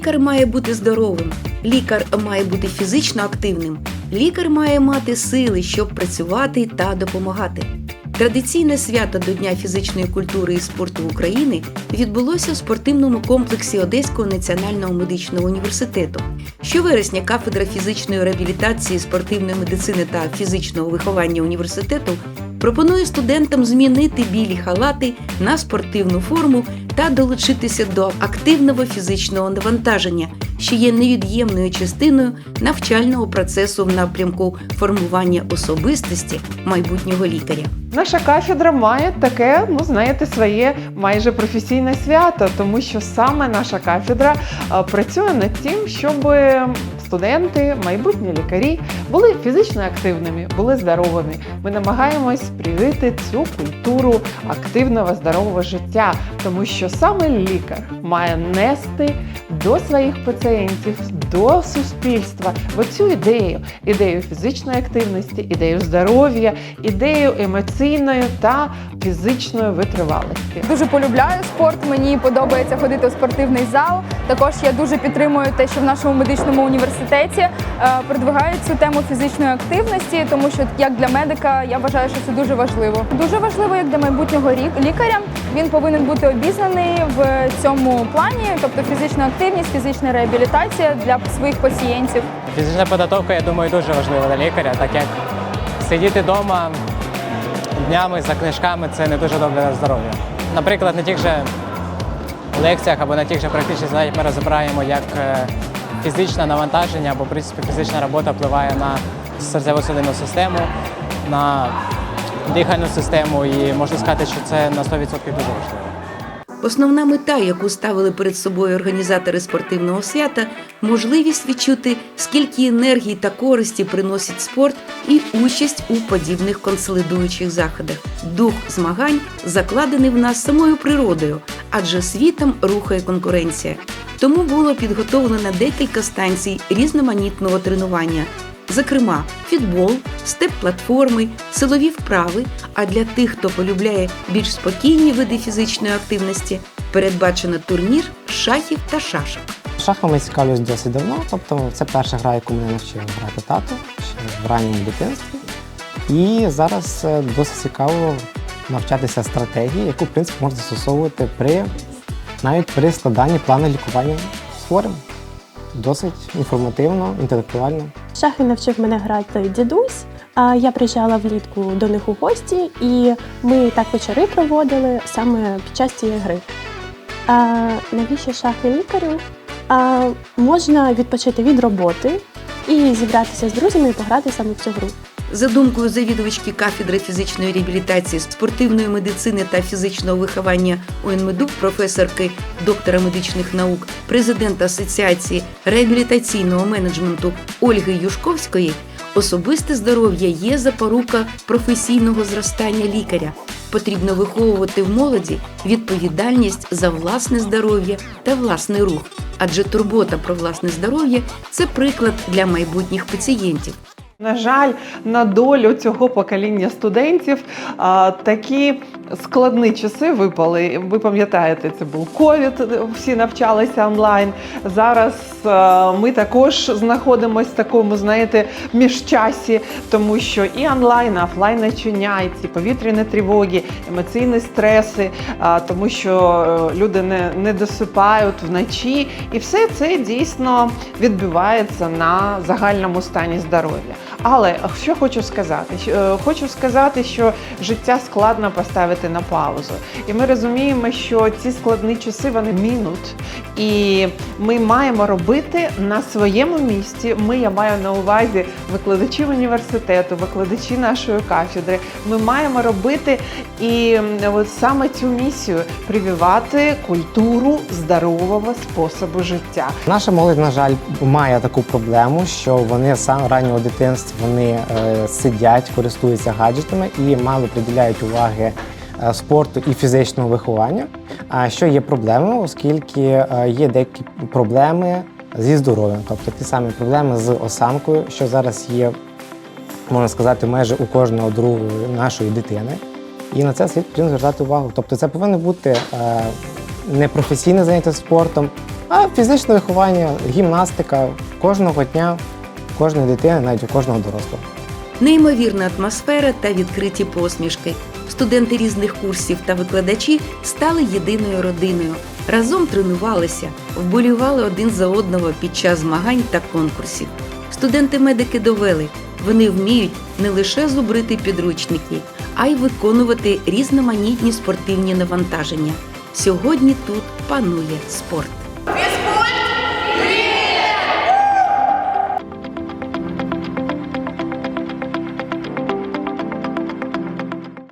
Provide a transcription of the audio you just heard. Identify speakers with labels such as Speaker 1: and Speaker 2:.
Speaker 1: Лікар має бути здоровим, лікар має бути фізично активним, лікар має мати сили, щоб працювати та допомагати. Традиційне свято до Дня фізичної культури і спорту України відбулося в спортивному комплексі Одеського національного медичного університету. Щовересня кафедра фізичної реабілітації, спортивної медицини та фізичного виховання університету пропонує студентам змінити білі халати на спортивну форму та долучитися до активного фізичного навантаження, що є невід'ємною частиною навчального процесу в напрямку формування особистості майбутнього лікаря.
Speaker 2: Наша кафедра має таке, ну знаєте, своє майже професійне свято, тому що саме наша кафедра працює над тим, щоб студенти, майбутні лікарі були фізично активними, були здоровими. Ми намагаємось привити цю культуру активного здорового життя, тому що саме лікар має нести до своїх пацієнтів, до суспільства оцю ідею, ідею фізичної активності, ідею здоров'я, ідею емоційної та фізичної витривалості.
Speaker 3: Дуже полюбляю спорт. Мені подобається ходити у спортивний зал. Також я дуже підтримую те, що в нашому медичному університеті е, продвигають цю тему фізичної активності, тому що як для медика я вважаю, що це дуже важливо. Дуже важливо, як для майбутнього лікаря. Він повинен бути обізнаний в цьому плані, тобто фізична активність, фізична реабілітація для своїх пацієнтів.
Speaker 4: Фізична підготовка, я думаю, дуже важлива для лікаря, так як сидіти вдома днями за книжками це не дуже добре для здоров'я. Наприклад, на тих же лекціях або на тих же практичних заняттях ми розбираємо, як е, фізичне навантаження або в принципі фізична робота впливає на серцево-судинну систему, на дихальну систему, і можна сказати, що це на 100% дуже важливо.
Speaker 1: Основна мета, яку ставили перед собою організатори спортивного свята, можливість відчути, скільки енергії та користі приносить спорт і участь у подібних консолідуючих заходах. Дух змагань закладений в нас самою природою, адже світом рухає конкуренція. Тому було підготовлено декілька станцій різноманітного тренування. Зокрема, фітбол, степ-платформи, силові вправи. А для тих, хто полюбляє більш спокійні види фізичної активності, передбачено турнір шахів та шашок.
Speaker 5: Шахами цікавлюсь досить давно, тобто це перша гра, яку мене навчив грати тато ще в ранньому дитинстві. І зараз е, досить цікаво навчатися стратегії, яку в принципі можна застосовувати при навіть при складанні плану лікування хворим. Досить інформативно, інтелектуально.
Speaker 6: Шахи навчив мене грати дідусь. А я приїжджала влітку до них у гості, і ми так вечори проводили саме під час цієї гри. А навіщо шахи лікарю? А, можна відпочити від роботи і зібратися з друзями і пограти саме в цю гру.
Speaker 1: За думкою завідувачки кафедри фізичної реабілітації, спортивної медицини та фізичного виховання УНМЕДУ, професорки доктора медичних наук, президента Асоціації реабілітаційного менеджменту Ольги Юшковської, особисте здоров'я є запорука професійного зростання лікаря. Потрібно виховувати в молоді відповідальність за власне здоров'я та власний рух, адже турбота про власне здоров'я це приклад для майбутніх пацієнтів.
Speaker 2: На жаль, на долю цього покоління студентів а, такі складні часи випали. Ви пам'ятаєте, це був ковід, всі навчалися онлайн. Зараз а, ми також знаходимося в такому, знаєте, міжчасі, тому що і онлайн, і офлайн навчання, і повітряні тривоги, емоційні стреси, а, тому що е, люди не, не досипають вночі, і все це дійсно відбивається на загальному стані здоров'я. Але що хочу сказати? Е, Хочу сказати, що життя складно поставити на паузу. І ми розуміємо, що ці складні часи вони мінуть. І ми маємо робити на своєму місці. Ми, я маю на увазі викладачі університету, викладачі нашої кафедри. Ми маємо робити і от саме цю місію прививати культуру здорового способу життя.
Speaker 5: Наша молодь, на жаль, має таку проблему, що вони самого раннього дитинства вони е, сидять, користуються гаджетами і мало приділяють уваги спорту і фізичному вихованню. А що є проблемою, оскільки е, є деякі проблеми зі здоров'ям, тобто ті самі проблеми з осанкою, що зараз є, можна сказати, майже у кожного другої нашої дитини. І на це слід потрібно звертати увагу. Тобто це повинно бути е, не професійне заняття спортом, А фізичне виховання, гімнастика кожного дня, кожної дитини, навіть у кожного дорослого.
Speaker 1: Неймовірна атмосфера та відкриті посмішки. Студенти різних курсів та викладачі стали єдиною родиною. Разом тренувалися, вболівали один за одного під час змагань та конкурсів. Студенти-медики довели, вони вміють не лише зубрити підручники, а й виконувати різноманітні спортивні навантаження. Сьогодні тут панує спорт.